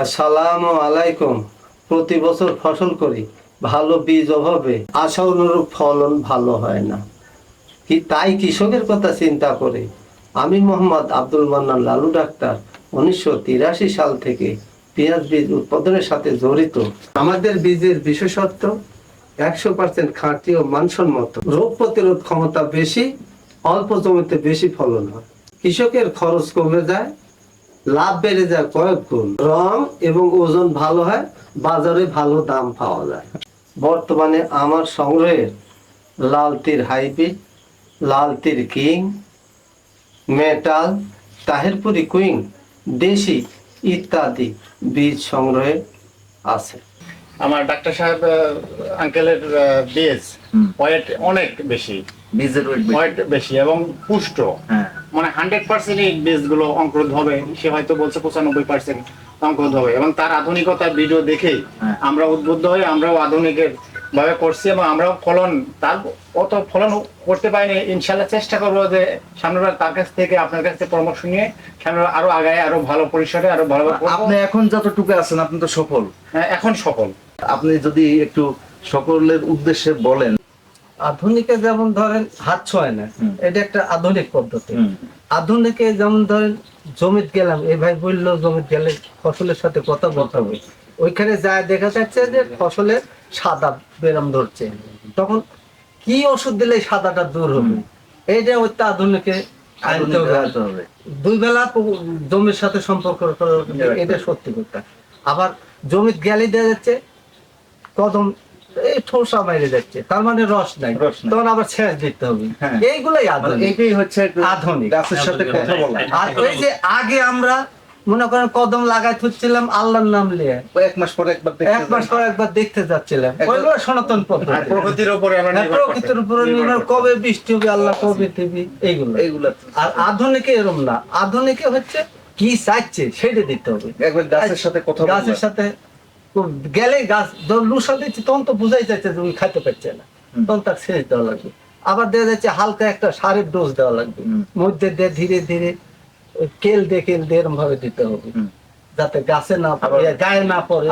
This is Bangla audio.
আসসালামু আলাইকুম। প্রতি বছর ফসল করি, ভালো বীজ অভাবে আশা অনুরূপ ফলন ভালো হয় না। কি তাই কৃষকের কথা চিন্তা করে? আমি মোহাম্মদ আব্দুল মান্নান লালু ডাক্তার, উনিশশো তিরাশি সাল থেকে পেঁয়াজ বীজ উৎপাদনের সাথে জড়িত। আমাদের বীজের বিশেষত্ব, একশো পার্সেন্ট খাঁটি ও মানসম্মত। রোগ প্রতিরোধ ক্ষমতা বেশি, অল্প জমিতে বেশি ফলন হয়। কৃষকের খরচ কমে যায় লাভ বেড়ে যায় কয়েক গুণ। রং এবং ওজন ভালো হয় বাজারে ভালো দাম পাওয়া যায়। বর্তমানে আমার সংগ্রহের লাল তীর হাইব্রিড লাল তীর কিং মেটাল তাহেরপুরি কুইং দেশি ইত্যাদি বীজ সংগ্রহে আছে। আমার ডাক্তার সাহেব আঙ্কেলের বেস ওয়েট অনেক বেশি। বীজের ওয়েট বেশি। ওয়েট বেশি এবং পুষ্ট। হ্যাঁ। মানে হান্ড্রেড পার্সেন্ট এই বেসগুলো অঙ্কুরোধ হবে। সে হয়তো বলছে পঁচানব্বই পার্সেন্ট অঙ্কুরোধ হবে। এবং তার আধুনিকতার ভিডিও দেখেই হ্যাঁ। আমরা উদ্বুদ্ধ হয়ে আমরাও আধুনিকের ভাবে করছি এবং আমরাও ফলন তার অত ফলন করতে পারিনি। ইনশাল্লাহ চেষ্টা করব যে সামনের তার কাছ থেকে আপনার কাছ থেকে পরামর্শ নিয়ে সামনে আরও আগায় আরও ভালো পরিসরে আরও ভালো আপনি এখন যতটুকু আছেন আপনি তো সফল। হ্যাঁ এখন সফল। আপনি যদি একটু সকলের উদ্দেশ্যে বলেন আধুনিকে যেমন ধরেন হাত ছোঁয় না এটা একটা আধুনিক পদ্ধতি। আধুনিকে যেমন ধরেন জমিত গেলাম এই ভাই বলল জমিত গেলে ফসলের সাথে কথা বলতে হবে। ওইখানে যা দেখা যাচ্ছে যে ফসলে সাদা বেরাম ধরছে। তখন কি ওষুধ দিলে সাদাটা দূর হবে? এইটা ওইটা আধুনিকে দুই বেলা জমির সাথে সম্পর্ক এটা সত্যি কথা। আবার জমিত গেলে দেখা যাচ্ছে কদম এই ঠোসা বাইরে যাচ্ছে তার মানে রস নাই। তখন আবার সেচ দিতে হবে। হ্যাঁ। এইগুলাই মানে আধুনিক। এইটাই হচ্ছে আধুনিক। গাছের সাথে কথা বলা। আর ওই যে আগে আমরা মনে করেন কদম লাগাই থুচ্ছিলাম আল্লাহর নাম নিয়ে এক মাস পরে একবার এক মাস। পর একবার দেখতে যাচ্ছিলাম। ওইগুলো সনাতন পদ্ধতি। প্রকৃতির উপরে হ্যাঁ, প্রকৃতির উপরে নির্ভর নির্ভর কবে বৃষ্টি হবে আল্লাহ কবে দিবি এইগুলো। এইগুলা। আর আধুনিকে এরম না। আধুনিকে হচ্ছে কি চাইছে সেটা দিতে হবে। একবার গাছের সাথে কথা গাছের সাথে গেলে গাছ লুসা দিচ্ছে তখন তো বুঝাই যাচ্ছে যে উনি খাইতে পারছে না। তখন তার সেচ দেওয়া লাগবে। আবার দেওয়া যাচ্ছে হালকা একটা সারের ডোজ দেওয়া লাগবে। মধ্যে দিয়ে ধীরে ধীরে কেল দিয়ে কেল দিয়ে এরম ভাবে দিতে হবে। যাতে গাছে না পড়ে গায়ে না পড়ে।